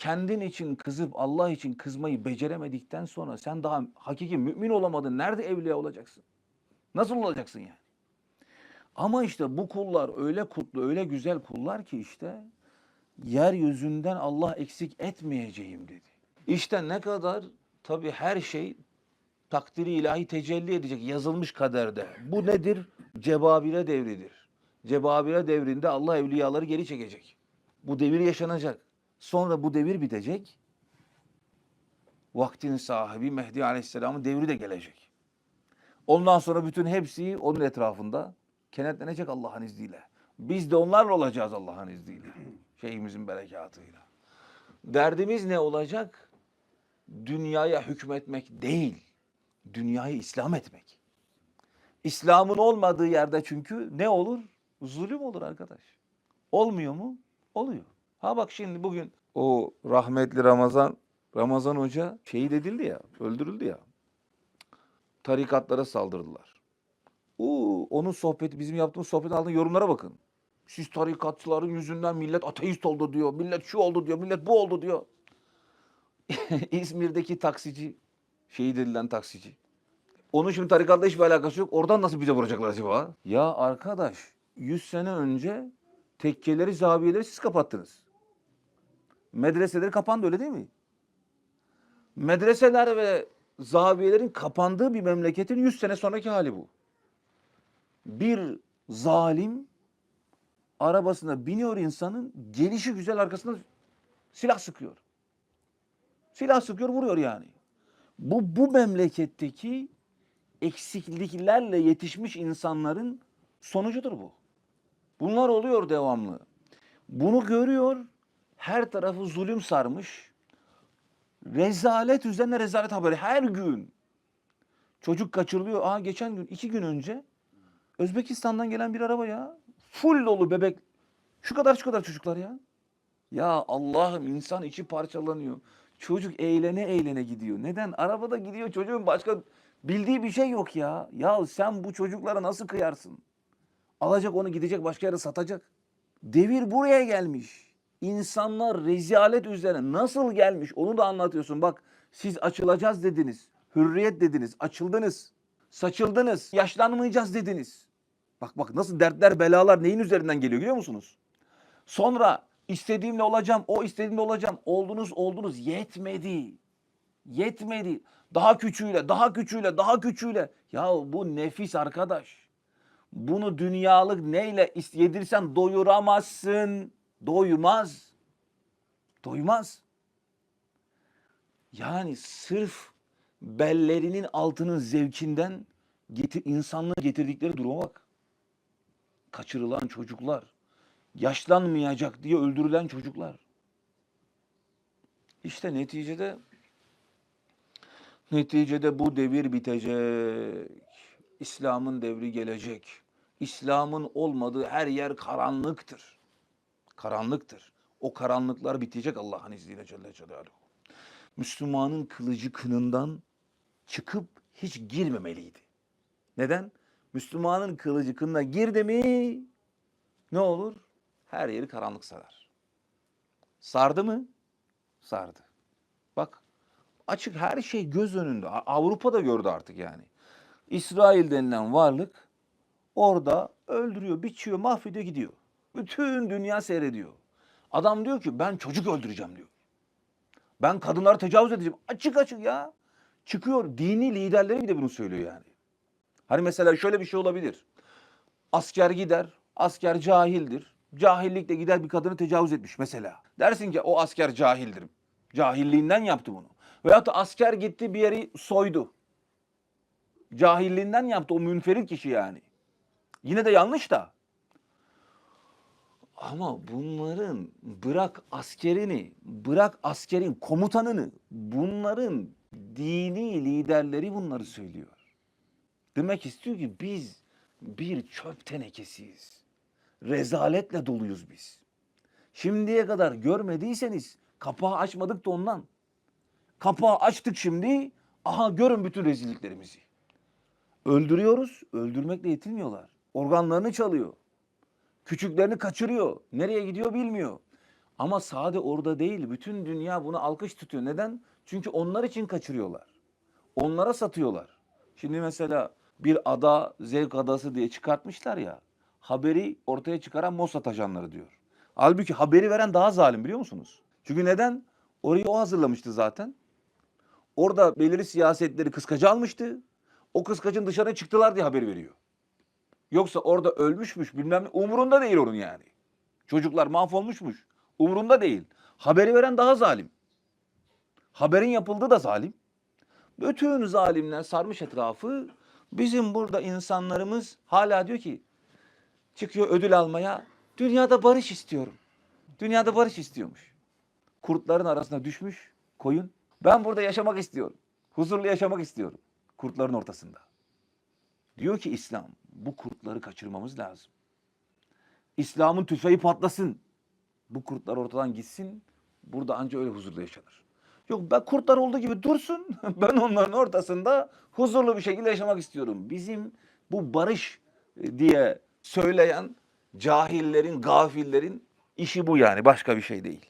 kendin için kızıp Allah için kızmayı beceremedikten sonra sen daha hakiki mümin olamadın. Nerede evliya olacaksın? Nasıl olacaksın yani? Ama işte bu kullar öyle kutlu, öyle güzel kullar ki işte yeryüzünden Allah eksik etmeyeceğim dedi. İşte ne kadar tabii her şey takdiri ilahi tecelli edecek yazılmış kaderde. Bu nedir? Cebabire devridir. Cebabire devrinde Allah evliyaları geri çekecek. Bu devir yaşanacak. Sonra bu devir bitecek. Vaktin sahibi Mehdi Aleyhisselam'ın devri de gelecek. Ondan sonra bütün hepsi onun etrafında kenetlenecek Allah'ın izniyle. Biz de onlarla olacağız Allah'ın izniyle. Şeyhimizin berekatıyla. Derdimiz ne olacak? Dünyaya hükmetmek değil, dünyayı İslam etmek. İslam'ın olmadığı yerde çünkü ne olur? Zulüm olur arkadaş. Olmuyor mu? Oluyor. Ha bak şimdi bugün o rahmetli Ramazan Ramazan Hoca şehit edildi ya, öldürüldü ya. Tarikatlara saldırdılar. Oo, onun sohbeti, bizim yaptığımız sohbetin altında yorumlara bakın. Siz tarikatçıların yüzünden millet ateist oldu diyor, millet şu oldu diyor, millet bu oldu diyor. İzmir'deki taksici, şehit edilen taksici. Onun şimdi tarikatla hiçbir alakası yok. Oradan nasıl bize vuracaklar acaba? Ya arkadaş 100 sene önce tekkeleri, zaviyeleri siz kapattınız. Medreseleri kapandı öyle değil mi? Medreseler ve zaviyelerin kapandığı bir memleketin 100 sene sonraki hali bu. Bir zalim arabasına biniyor insanın gelişi güzel arkasına silah sıkıyor. Silah sıkıyor vuruyor yani. Bu, bu memleketteki eksikliklerle yetişmiş insanların sonucudur bu. Bunlar oluyor devamlı. Bunu görüyor, her tarafı zulüm sarmış. Rezalet üzerine rezalet haberi her gün. Çocuk kaçırılıyor. Aa geçen gün, iki gün önce Özbekistan'dan gelen bir araba ya. Full dolu bebek. Şu kadar şu kadar çocuklar ya. Ya Allah'ım insan içi parçalanıyor. Çocuk eğlene eğlene gidiyor. Neden? Arabada gidiyor çocuğun başka bildiği bir şey yok ya. Ya sen bu çocuklara nasıl kıyarsın? Alacak onu gidecek başka yere satacak. Devir buraya gelmiş. İnsanlar rezalet üzerine nasıl gelmiş onu da anlatıyorsun. Bak siz açılacağız dediniz. Hürriyet dediniz. Açıldınız. Saçıldınız. Yaşlanmayacağız dediniz. Bak bak nasıl dertler belalar neyin üzerinden geliyor biliyor musunuz? Sonra istediğimle olacağım, o istediğimle olacağım. Oldunuz oldunuz yetmedi. Yetmedi. Daha küçüğüyle, daha küçüğüyle, daha küçüğüyle. Ya bu nefis arkadaş. Bunu dünyalık neyle yedirsen doyuramazsın. Doymaz. Doymaz. Yani sırf bellerinin altının zevkinden getir, insanlığı getirdikleri duruma bak. Kaçırılan çocuklar, yaşlanmayacak diye öldürülen çocuklar. İşte neticede neticede bu devir bitecek. İslam'ın devri gelecek. İslam'ın olmadığı her yer karanlıktır. Karanlıktır. O karanlıklar bitecek Allah'ın izniyle Celle Celaluhu. Müslümanın kılıcı kınından çıkıp hiç girmemeliydi. Neden? Müslümanın kılıcı kınına girdi mi ne olur? Her yeri karanlık sarar. Sardı mı? Sardı. Bak açık her şey göz önünde. Avrupa da gördü artık yani. İsrail denilen varlık orada öldürüyor, biçiyor, mahvediyor, gidiyor. Bütün dünya seyrediyor. Adam diyor ki ben çocuk öldüreceğim diyor. Ben kadınlara tecavüz edeceğim. Açık açık ya. Çıkıyor. Dini liderleri bile bunu söylüyor yani. Hani mesela şöyle bir şey olabilir. Asker gider. Asker cahildir. Cahillikle gider bir kadını tecavüz etmiş mesela. Dersin ki o asker cahildir. Cahilliğinden yaptı bunu. Veyahut da asker gitti bir yeri soydu. Cahilliğinden yaptı o münferit kişi yani. Yine de yanlış da. Ama bunların bırak askerini, bırak askerin komutanını, bunların dini liderleri bunları söylüyor. Demek istiyor ki biz bir çöp tenekesiyiz. Rezaletle doluyuz biz. Şimdiye kadar görmediyseniz kapağı açmadık da ondan. Kapağı açtık şimdi. Aha görün bütün rezilliklerimizi. Öldürüyoruz. Öldürmekle yetinmiyorlar. Organlarını çalıyor. Küçüklerini kaçırıyor. Nereye gidiyor bilmiyor. Ama sade orada değil. Bütün dünya bunu alkış tutuyor. Neden? Çünkü onlar için kaçırıyorlar. Onlara satıyorlar. Şimdi mesela bir ada zevk adası diye çıkartmışlar ya. Haberi ortaya çıkaran Mossad ajanları diyor. Halbuki haberi veren daha zalim biliyor musunuz? Çünkü neden? Orayı o hazırlamıştı zaten. Orada belirli siyasetleri kıskacı almıştı. O kıskacın dışarı çıktılar diye haber veriyor. Yoksa orada ölmüşmüş bilmem ne umurunda değil onun yani. Çocuklar mahvolmuşmuş. Umurunda değil. Haberi veren daha zalim. Haberin yapıldığı da zalim. Bütün zalimler sarmış etrafı. Bizim burada insanlarımız hala diyor ki çıkıyor ödül almaya. Dünyada barış istiyorum. Dünyada barış istiyormuş. Kurtların arasına düşmüş koyun. Ben burada yaşamak istiyorum. Huzurlu yaşamak istiyorum. Kurtların ortasında. Diyor ki İslam bu kurtları kaçırmamız lazım. İslam'ın tüfeği patlasın. Bu kurtlar ortadan gitsin. Burada anca öyle huzurlu yaşanır. Yok ben kurtlar olduğu gibi dursun. ben onların ortasında huzurlu bir şekilde yaşamak istiyorum. Bizim bu barış e, diye söyleyen cahillerin, gafillerin işi bu yani. Başka bir şey değil.